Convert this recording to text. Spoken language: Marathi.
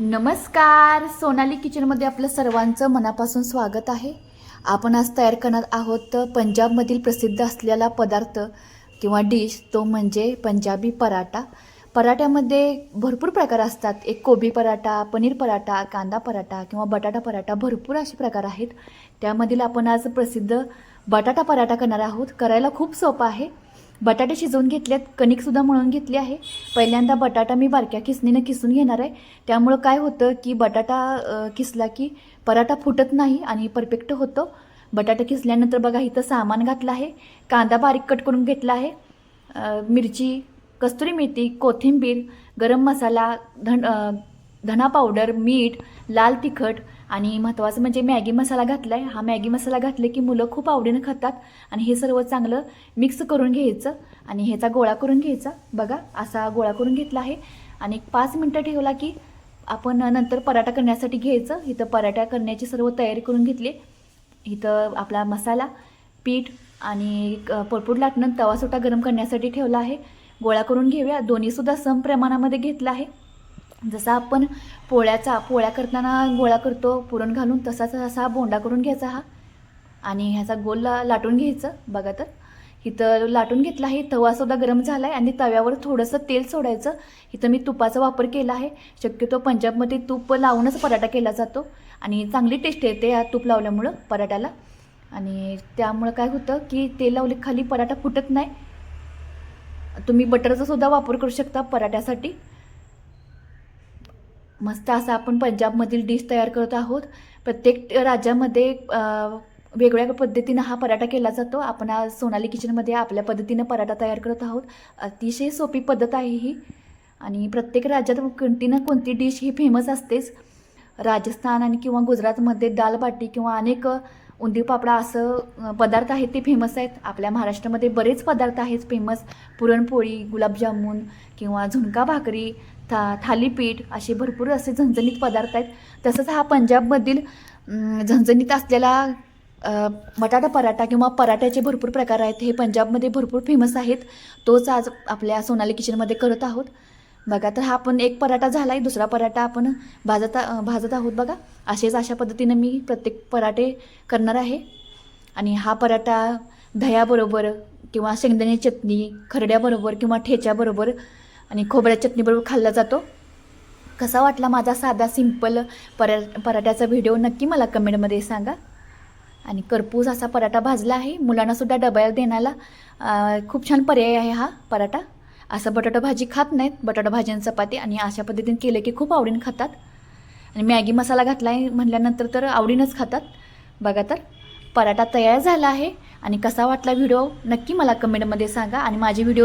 नमस्कार. सोनाली किचनमध्ये आपलं सर्वांचं मनापासून स्वागत आहे. आपण आज तयार करणार आहोत पंजाबमधील प्रसिद्ध असलेला पदार्थ किंवा डिश तो म्हणजे पंजाबी पराठा. पराठ्यामध्ये भरपूर प्रकार असतात. एक कोबी पराठा पनीर पराठा कांदा पराठा किंवा बटाटा पराठा भरपूर असे प्रकार आहेत. त्यामधील आपण आज प्रसिद्ध बटाटा पराठा करणार आहोत. करायला खूप सोपं आहे. बटाटे शिजवून घेतलेत कणिकसुद्धा मळून घेतली आहे. पहिल्यांदा बटाटा मी बारक्या किसणीनं किसून घेणार आहे. त्यामुळं काय होतं की बटाटा किसला की पराठा फुटत नाही आणि परफेक्ट होतो. बटाटा किसल्यानंतर बघा इथं सामान घातलं आहे. कांदा बारीक कट करून घेतला आहे. मिरची कस्तुरी मेथी कोथिंबीर गरम मसाला धन धना पावडर मीठ लाल तिखट आणि महत्त्वाचं म्हणजे मॅगी मसाला घातला आहे हा मॅगी मसाला घातले की मुलं खूप आवडीनं खातात आणि हे सर्व चांगलं मिक्स करून घ्यायचं आणि ह्याचा गोळा करून घ्यायचा. बघा असा गोळा करून घेतला आहे. आणि एक पाच मिनटं ठेवला की आपण नंतर पराठा करण्यासाठी घ्यायचं. इथं पराठा करण्याची सर्व तयारी करून घेतली. इथं आपला मसाला पीठ आणि क- पोळपूट लाटणं तवासोटा गरम करण्यासाठी ठेवला आहे. गोळा करून घेऊया. दोन्हीसुद्धा सम प्रमाणामध्ये घेतला आहे. जसा आपण पोळ्याचा पोळ्या करताना गोळा करतो पुरण घालून तसाच असा बोंडा करून घ्यायचा हा. आणि ह्याचा गोल ला- लाटून घ्यायचं बघा तर. इथं लाटून घेतला आहे तवासुद्धा गरम झाला आहे आणि तव्यावर थोडंसं तेल सोडायचं. इथं मी तुपाचा वापर केला आहे. शक्यतो पंजाबमध्ये तूप लावूनच पराठा केला जातो. आणि चांगली टेस्ट येते या तूप लावल्यामुळं पराठ्याला आणि त्यामुळं काय होतं की तेल लावले खाली पराठा फुटत नाही. तुम्ही बटरचा सुद्धा वापर करू शकता पराठ्यासाठी. मस्त असं आपण पंजाबमधील डिश तयार करत आहोत. प्रत्येक राज्यामध्ये वेगवेगळ्या पद्धतीनं हा पराठा केला जातो. आपण आज सोनाली किचनमध्ये आपल्या पद्धतीनं पराठा तयार करत आहोत. अतिशय सोपी पद्धत आहे ही. आणि प्रत्येक राज्यात कोणती ना कोणती डिश ही फेमस असतेच. राजस्थान आणि किंवा गुजरातमध्ये दाल बाटी किंवा अनेक उंदीर पापडा असं पदार्थ आहेत ते फेमस आहेत. आपल्या महाराष्ट्रामध्ये बरेच पदार्थ आहेत फेमस पुरणपोळी गुलाबजामुन किंवा झुणका भाकरी था थालीपीठ असे भरपूर असे झणझणीत पदार्थ आहेत. तसंच हा पंजाबमधील झणझणीत असलेला बटाटा पराठा किंवा पराठ्याचे भरपूर प्रकार आहेत. हे पंजाबमध्ये भरपूर फेमस आहेत. तोच आज आपल्या सोनाली किचनमध्ये करत आहोत. बघा तर हा आपण एक पराठा झाला आहे दुसरा पराठा आपण भाजत भाजत आहोत बघा. असेच अशा पद्धतीनं मी प्रत्येक पराठे करणार आहे. आणि हा पराठा दह्याबरोबर किंवा शेंगदाणे चटणी खरड्याबरोबर किंवा ठेच्याबरोबर आणि खोबऱ्या चटणीबरोबर खाल्ला जातो. कसा वाटला माझा साधा सिंपल परा पराठ्याचा व्हिडिओ नक्की मला कमेंटमध्ये सांगा. आणि करपूस असा पराठा भाजला आहे. मुलांनासुद्धा डब्याला देण्याला खूप छान पर्याय आहे हा पराठा. असं बटाटा भाजी खात नाहीत. बटाटा भाजी आणि चपाती आणि अशा पद्धतीने केलं की खूप आवडीनं खातात. आणि मॅगी मसाला घातला आहे म्हटल्यानंतर तर आवडीनंच खातात. बघा तर पराठा तयार झाला आहे. आणि कसा वाटला व्हिडिओ नक्की मला कमेंटमध्ये सांगा. आणि माझे व्हिडिओ